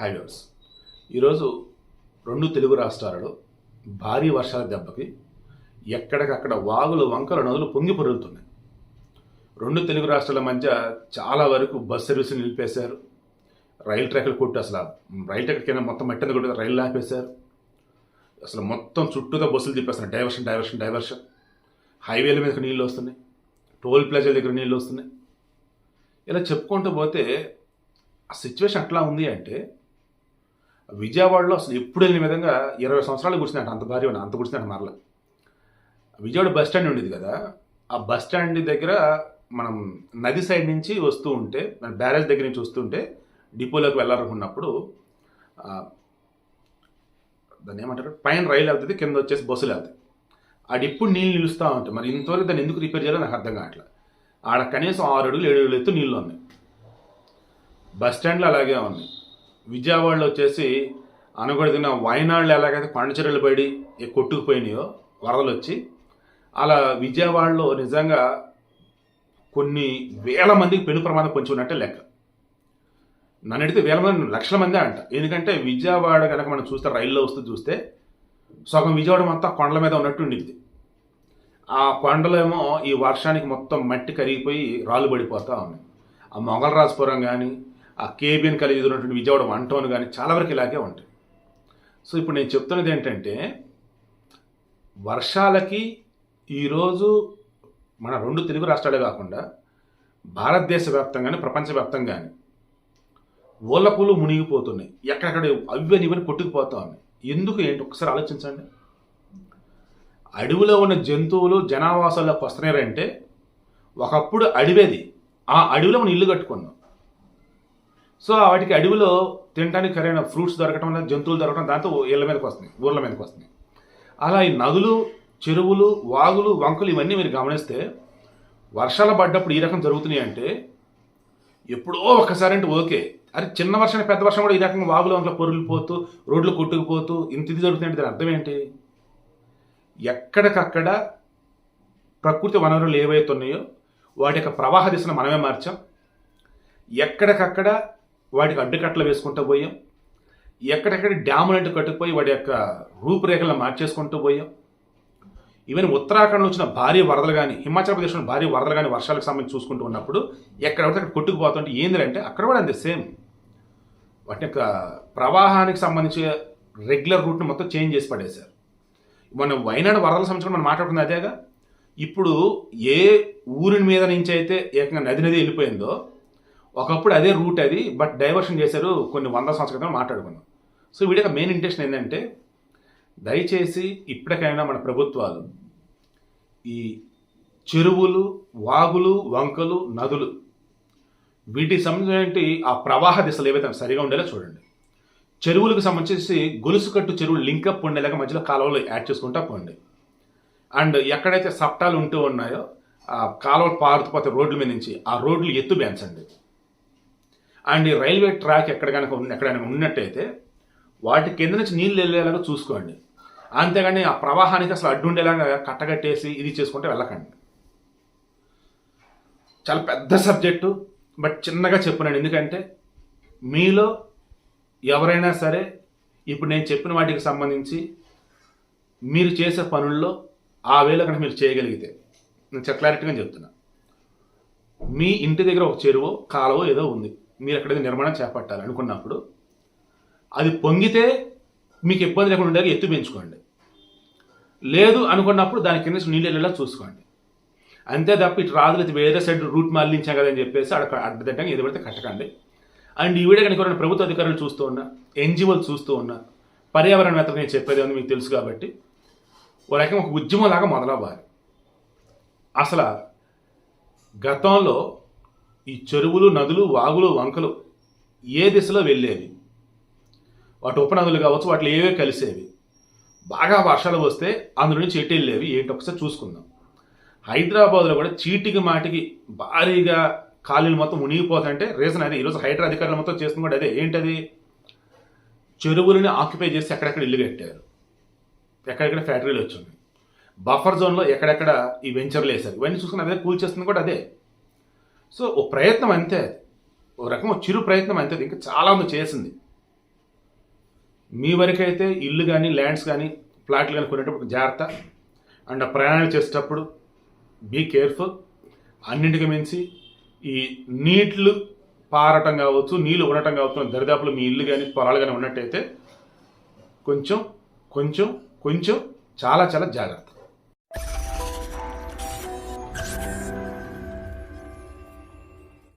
Highways ఈరోజు రెండు తెలుగు రాష్ట్రాలలో భారీ వర్షాల దెబ్బకి ఎక్కడికక్కడ వాగులు వంకలు నదులు పొంగి పొరుగుతున్నాయి రెండు తెలుగు రాష్ట్రాల మధ్య చాలా వరకు బస్ సర్వీసులు నిలిపేశారు. రైలు ట్రాక్లు కొట్టి అసలు రైలు ట్రాక్ కింద మొత్తం మట్టింది కొట్టి రైలు ఆపేశారు అసలు మొత్తం చుట్టూతో బస్సులు తిప్పేస్తున్నారు. Diversion diversion diversion. హైవేల మీదకి నీళ్ళు వస్తున్నాయి. టోల్ ప్లాజాల దగ్గర నీళ్ళు వస్తున్నాయి. ఇలా చెప్పుకుంటూ పోతే ఆ సిచ్యువేషన్ ఎట్లా ఉంది అంటే విజయవాడలో అసలు ఎప్పుడు వెళ్ళిన విధంగా ఇరవై సంవత్సరాలు కూర్చున్నట్టు అంత భారీ అంత కూర్చున్నట్టు మరల. విజయవాడ బస్ స్టాండ్ ఉండేది కదా ఆ బస్ స్టాండ్ దగ్గర మనం నది సైడ్ నుంచి వస్తూ ఉంటే మన బ్యారేజ్ దగ్గర నుంచి వస్తుంటే డిపోలోకి వెళ్ళాలనుకున్నప్పుడు దాన్ని ఏమంటారు? పైన రైలు వెళ్తుంది కింద వచ్చేసి బస్సులు వెళ్తాయి. ఆ డిప్పుడు నీళ్ళు నిలుస్తూ ఉంటాయి మరి ఇంతవరకు దాన్ని ఎందుకు రిపేర్ చేయాలో నాకు అర్థం కావట్లేదు ఆడ కనీసం ఆరు అడుగులు ఏడు అడుగులు ఎత్తు నీళ్ళు ఉన్నాయి. బస్ స్టాండ్లో అలాగే ఉంది విజయవాడలో వచ్చేసి అనకూడదిన వాయనాడులో ఎలాగైతే కొండచెరువులు పడి కొట్టుకుపోయినాయో వరదలు వచ్చి అలా విజయవాడలో నిజంగా కొన్ని వేల మందికి పెను ప్రమాదం పొంచి ఉన్నట్టే లెక్క. నన్ను అడిగితే వేల మంది లక్షల మందే అంట. ఎందుకంటే విజయవాడ కనుక మనం చూస్తే రైల్లో వస్తూ చూస్తే సగం విజయవాడ మొత్తం కొండల మీద ఉన్నట్టు ఉండిద్ది. ఆ కొండలేమో ఈ వర్షానికి మొత్తం మట్టి కరిగిపోయి రాళ్ళు పడిపోతూ ఉన్నాయి. ఆ మొగలరాజపురం కానీ ఆ కేబిఎన్ కలిగి ఎదురున్నటువంటి విజయవాడ వన్ టౌన్ కానీ చాలా వరకు ఇలాగే ఉంటాయి సో ఇప్పుడు నేను చెప్తున్నది ఏంటంటే వర్షాలకి ఈరోజు మన రెండు తెలుగు రాష్ట్రాలే కాకుండా భారతదేశ వ్యాప్తంగానే ప్రపంచవ్యాప్తంగానే ఓలపూలు మునిగిపోతున్నాయి. ఎక్కడెక్కడ అవ్వని ఇవన్నీ కొట్టుకుపోతా ఉన్నాయి. ఎందుకు ఏంటి? ఒకసారి ఆలోచించండి. అడవిలో ఉన్న జంతువులు జనావాసాల్లోకి వస్తున్నారంటే ఒకప్పుడు అడివేది. ఆ అడవిలో మనం ఇల్లు కట్టుకున్నాం. సో వాటికి అడవిలో తినడానికి సరైన ఫ్రూట్స్ దొరకటం లేదా జంతువులు దొరకటం దాంతో ఇళ్ళ మీదకి వస్తున్నాయి ఊర్ల మీదకి వస్తున్నాయి. అలా ఈ నదులు చెరువులు వాగులు వంకలు ఇవన్నీ మీరు గమనిస్తే వర్షాలు పడ్డప్పుడు ఈ రకం జరుగుతున్నాయి అంటే ఎప్పుడో ఒక్కసారి అంటే ఓకే. అరే చిన్న వర్షం పెద్ద వర్షం కూడా ఈ రకంగా వాగులు వంకలు పొరులిపోతూ రోడ్లు కొట్టుకుపోతూ ఇంత ఇది జరుగుతుందంటే దాని అర్థం ఏంటి? ఎక్కడికక్కడ ప్రకృతి వనరులు ఏవైతే ఉన్నాయో వాటి యొక్క ప్రవాహ దిశను మనమే మార్చాం. ఎక్కడికక్కడ వాటికి అడ్డుకట్టలు వేసుకుంటూ పోయాం. ఎక్కడెక్కడ డ్యాములు అంటే కట్టుకుపోయి వాటి యొక్క రూపురేఖలను మార్చేసుకుంటూ పోయాం. ఈవెన్ ఉత్తరాఖండ్లో వచ్చిన భారీ వరదలు కానీ హిమాచల్ ప్రదేశ్లో భారీ వరదలు కానీ వర్షాలకు సంబంధించి చూసుకుంటూ ఉన్నప్పుడు ఎక్కడ పడితే అక్కడ కొట్టుకుపోతుంటే ఏంటంటే అక్కడ కూడా అంతే సేమ్. వాటి యొక్క ప్రవాహానికి సంబంధించి రెగ్యులర్ రూట్ని మొత్తం చేంజ్ చేసి పడేశారు. మనం వైనాడు వరదల సంబంధించి మనం మాట్లాడుకున్నది అదేగా. ఇప్పుడు ఏ ఊరి మీద నుంచి అయితే ఏకంగా నది నది వెళ్ళిపోయిందో ఒకప్పుడు అదే రూట్ అది బట్ డైవర్షన్ చేశారు కొన్ని వంద సంవత్సరాల క్రితం మాట్లాడుకున్నాం సో వీడి యొక్క మెయిన్ ఇంటెన్షన్ ఏంటంటే దయచేసి ఇప్పటికైనా మన ప్రభుత్వాలు ఈ చెరువులు వాగులు వంకలు నదులు వీటికి సంబంధించి ఆ ప్రవాహ దిశలు ఏవైతే సరిగా ఉండేలా చూడండి. చెరువులకు సంబంధించి గొలుసు కట్టు చెరువులు లింకప్ ఉండేలాగా మధ్యలో కాలువలు యాడ్ చేసుకుంటా పోండి. అండ్ ఎక్కడైతే సప్టాలు ఉంటూ ఉన్నాయో ఆ కాలువలు పారుతుపోతే రోడ్ల మీద నుంచి ఆ రోడ్లు ఎత్తు పెంచండి అండ్ ఈ రైల్వే ట్రాక్ ఎక్కడ కనుక ఉన్న ఎక్కడైనా ఉన్నట్టయితే వాటి కింద నుంచి నీళ్ళు వెళ్ళేలాగా చూసుకోండి. అంతేగాని ఆ ప్రవాహానికి అసలు అడ్డు ఉండేలాగా కట్టగట్టేసి ఇది చేసుకుంటే వెళ్ళకండి. చాలా పెద్ద సబ్జెక్టు బట్ చిన్నగా చెప్పినాను ఎందుకంటే మీలో ఎవరైనా సరే ఇప్పుడు నేను చెప్పిన వాటికి సంబంధించి మీరు చేసే పనుల్లో ఆ వేళ కనుక మీరు చేయగలిగితే నేను క్లారిటీగా చెప్తున్నా. మీ ఇంటి దగ్గర ఒక చెరువు కాలువ ఏదో ఉంది. మీరు ఎక్కడైనా నిర్మాణం చేపట్టాలి అనుకున్నప్పుడు అది పొంగితే మీకు ఇబ్బంది లేకుండా ఉండేలా ఎత్తు పెంచుకోండి. లేదు అనుకున్నప్పుడు దాని కింద నీళ్ళు వెళ్ళేలా చూసుకోండి. అంతే తప్ప ఇటు రాదులు లేదు వేరే సైడ్ రూట్ మళ్ళించాం కదని చెప్పేసి అక్కడ అడ్డదిడ్డంగా ఏది పడితే కట్టకండి. అండ్ ఈ వీడియో కనుక ప్రభుత్వ అధికారులు చూస్తూ ఉన్నా ఎన్జిఓలు చూస్తూ ఉన్నా పర్యావరణవేత్తలు నేను చెప్పేది ఉంది మీకు తెలుసు కాబట్టి ఓ రకం ఒక ఉద్యమంలాగా మొదలవ్వాలి. అసలు గతంలో ఈ చెరువులు నదులు వాగులు వంకలు ఏ దిశలో వెళ్ళేవి? వాటి ఉపనదులు కావచ్చు వాటిలో ఏవే కలిసేవి? బాగా వర్షాలు వస్తే అందులో నుంచి ఎటు వెళ్ళేవి? ఏంటి? ఒకసారి చూసుకుందాం. హైదరాబాద్లో కూడా చీటికి మాటికి భారీగా ఖాళీలు మొత్తం మునిగిపోతాయంటే రీజన్ అదే. ఈరోజు హైడ్రా అధికారులు మొత్తం చేస్తుంది కూడా అదే. ఏంటది? చెరువులని ఆక్యుపై చేసి ఎక్కడెక్కడ ఇల్లు కట్టారు? ఎక్కడెక్కడ ఫ్యాక్టరీలు వచ్చింది బఫర్ జోన్లో ఎక్కడెక్కడ ఈ వెంచర్లు వేశారు? ఇవన్నీ చూసుకుని అదే కూల్చేస్తుంది కూడా అదే. సో ఓ ప్రయత్నం అంతే. ఓ రకం చిరు ప్రయత్నం అంతే. ఇంకా చాలామంది చేసింది. మీ వరకైతే ఇల్లు కానీ ల్యాండ్స్ కానీ ప్లాట్లు కానీ కొనేటప్పుడు జాగ్రత్త. అండ్ ప్రయాణాలు చేసేటప్పుడు బీ కేర్ఫుల్. అన్నింటికి మించి ఈ నీళ్ళు పారటం కావచ్చు నీళ్ళు ఉండటం కావచ్చు దరిదాపులు మీ ఇల్లు కానీ పొలాలు కానీ ఉన్నట్టయితే కొంచెం కొంచెం కొంచెం చాలా చాలా జాగ్రత్త.